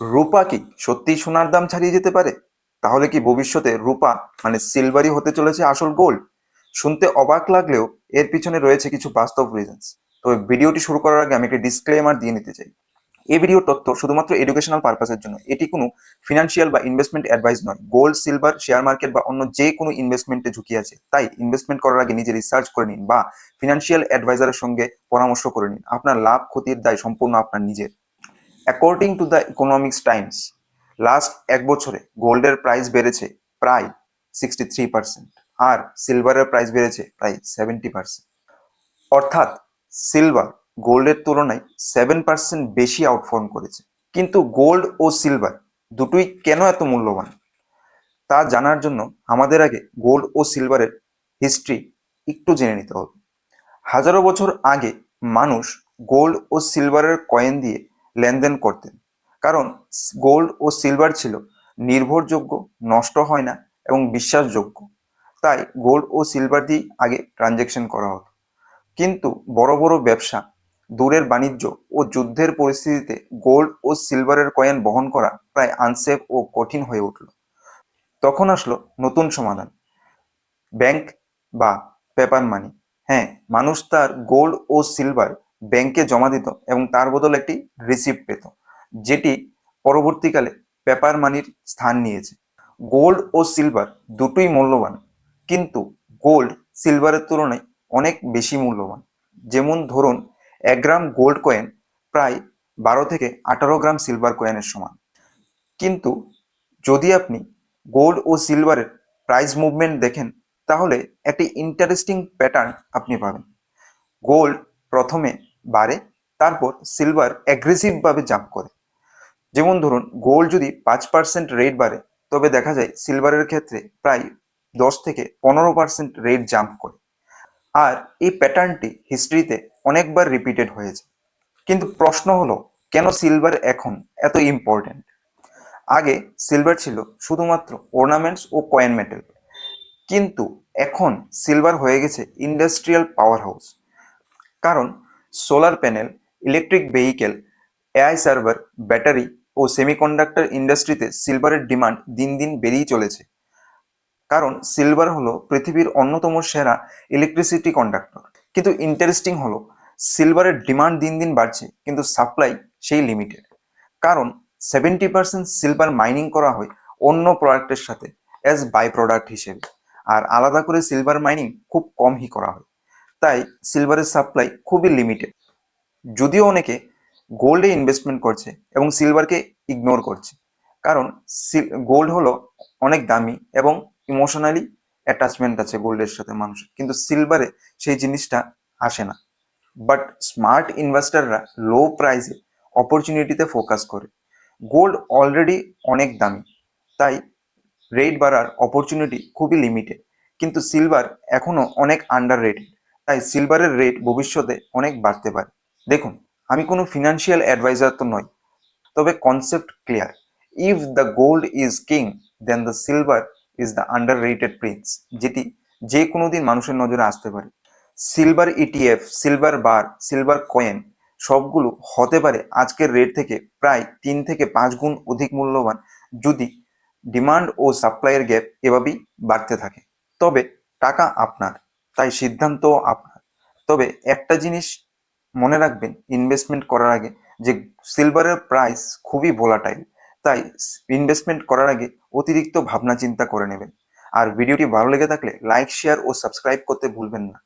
রূপা কি সত্যিই সোনার দাম ছাড়িয়ে যেতে পারে? তাহলে কি ভবিষ্যতে রূপা মানে সিলভারই হতে চলেছে আসল গোল্ড শুনতে অবাক লাগলেও এর পিছনে রয়েছে কিছু বাস্তব রিজনস তবে ভিডিওটি শুরু করার আগে আমি একটি ডিসক্লেমার দিয়ে নিতে চাই। এই ভিডিওর তথ্য শুধুমাত্র এডুকেশনাল পারপাসের জন্য। এটি কোনো ফিনান্সিয়াল বা ইনভেস্টমেন্ট অ্যাডভাইস নয়। গোল্ড সিলভার শেয়ার মার্কেট বা অন্য যে কোনো ইনভেস্টমেন্টে ঝুঁকি আছে। তাই ইনভেস্টমেন্ট করার আগে নিজে রিসার্চ করে নিন বা ফিনান্সিয়াল অ্যাডভাইজারের সঙ্গে পরামর্শ করে নিন। আপনার লাভ ক্ষতির দায় সম্পূর্ণ আপনার নিজের। According to the Economics Times last এক বছরে গোল্ডের প্রাইস বেড়েছে প্রায় সিক্সটি থ্রি পার্সেন্ট আর সিলভারের প্রাইস বেড়েছে প্রায় সেভেন্টি পার্সেন্ট অর্থাৎ সিলভার গোল্ডের তুলনায় সেভেন পার্সেন্ট বেশি আউটফর্ম করেছে। কিন্তু গোল্ড ও সিলভার দুটোই কেন এত মূল্যবান? তা জানার জন্য আমাদের আগে গোল্ড ও সিলভারের হিস্ট্রি একটু জেনে নিতে হবে। হাজারো বছর আগে মানুষ গোল্ড ও সিলভারের কয়েন দিয়ে লেনদেন করতেন। কারণ গোল্ড ও সিলভার ছিল, নির্ভরযোগ্য, নষ্ট হয় না এবং বিশ্বাসযোগ্য। তাই গোল্ড ও সিলভার দিয়ে আগে ট্রানজ্যাকশন করা হতো। কিন্তু বড় বড় ব্যবসা, দূরের বাণিজ্য ও যুদ্ধের পরিস্থিতিতে গোল্ড ও সিলভারের কয়েন বহন করা প্রায় আনসেফ ও কঠিন হয়ে উঠল। তখন আসলো নতুন সমাধান। ব্যাংক বা পেপার মানি হ্যাঁ মানুষ তার গোল্ড ও সিলভার ব্যাংকে জমা দিত এবং তার বদলে একটি রিসিপ্ট পেত, যেটি পরবর্তীকালে পেপার মানির স্থান নিয়েছে। গোল্ড ও সিলভার দুটোই মূল্যবান, কিন্তু গোল্ড সিলভারের তুলনায় অনেক বেশি মূল্যবান। যেমন ধরুন, এক গ্রাম গোল্ড কয়েন প্রায় বারো থেকে আঠারো গ্রাম সিলভার কয়েনের সমান। কিন্তু যদি আপনি গোল্ড ও সিলভারের প্রাইস মুভমেন্ট দেখেন, তাহলে একটি ইন্টারেস্টিং প্যাটার্ন আপনি পাবেন। গোল্ড প্রথমে বাড়ে, তারপর সিলভার অ্যাগ্রেসিভভাবে জাম্প করে। যেমন ধরুন গোল্ড যদি পাঁচ পার্সেন্ট রেট বাড়ে, তবে দেখা যায় সিলভারের ক্ষেত্রে প্রায় দশ থেকে পনেরো পার্সেন্ট রেট জাম্প করে। আর এই প্যাটার্নটি হিস্ট্রিতে অনেকবার রিপিটেড হয়েছে। কিন্তু প্রশ্ন হলো, কেন সিলভার এখন এত ইম্পর্ট্যান্ট আগে সিলভার ছিল শুধুমাত্র অর্নামেন্টস ও কয়েন মেটেল কিন্তু এখন সিলভার হয়ে গেছে ইন্ডাস্ট্রিয়াল পাওয়ার হাউস কারণ solar panel electric vehicle AI server battery ও সেমিকন্ডাক্টর ইন্ডাস্ট্রিতে সিলভারের ডিমান্ড দিন দিন বেড়েই চলেছে। কারণ সিলভার হলো পৃথিবীর অন্যতম সেরা ইলেকট্রিসিটি কন্ডাক্টর কিন্তু ইন্টারেস্টিং হলো সিলভারের ডিমান্ড দিন দিন বাড়ছে, কিন্তু সাপ্লাই সেই লিমিটেড কারণ সেভেন্টি পার্সেন্ট সিলভার মাইনিং করা হয় অন্য প্রোডাক্টের সাথে অ্যাজ বাই প্রোডাক্ট হিসেবে। আর আলাদা করে সিলভার মাইনিং খুব কমই করা হয়। তাই সিলভারের সাপ্লাই খুবই লিমিটেড যদিও অনেকে গোল্ডে ইনভেস্টমেন্ট করছে এবং সিলভারকে ইগনোর করছে। কারণ গোল্ড হলো অনেক দামি এবং ইমোশনালি অ্যাটাচমেন্ট আছে গোল্ডের সাথে মানুষের কিন্তু সিলভারে সেই জিনিসটা আসে না। বাট স্মার্ট ইনভেস্টাররা লো প্রাইসে অপরচুনিটিতে ফোকাস করে। গোল্ড অলরেডি অনেক দামি। তাই রেট বাড়ার অপরচুনিটি খুবই লিমিটেড কিন্তু সিলভার এখনও অনেক আন্ডার রেটেড তাই সিলভারের রেট ভবিষ্যতে অনেক বাড়তে পারে। দেখুন, আমি কোনো ফিনান্সিয়াল অ্যাডভাইজার তো নই, তবে concept clear if the gold is king then the silver is the underrated prince যেটি যে কোনো দিন মানুষের নজরে আসতে পারে। Silver ETF silver bar silver coin সবগুলো হতে পারে আজকের রেট থেকে প্রায় তিন থেকে পাঁচ গুণ অধিক মূল্যবান, যদি ডিমান্ড ও সাপ্লাইয়ের গ্যাপ এভাবেই বাড়তে থাকে। তবে টাকা আপনার। তাই সিদ্ধান্ত আপনার। তবে একটা জিনিস মনে রাখবেন ইনভেস্টমেন্ট করার আগে যে সিলভারের প্রাইস খুবই ভোলাটাইল তাই ইনভেস্টমেন্ট করার আগে অতিরিক্ত ভাবনা চিন্তা করে নেবেন। আর ভিডিওটি ভালো লেগে থাকলে লাইক শেয়ার ও সাবস্ক্রাইব করতে ভুলবেন না।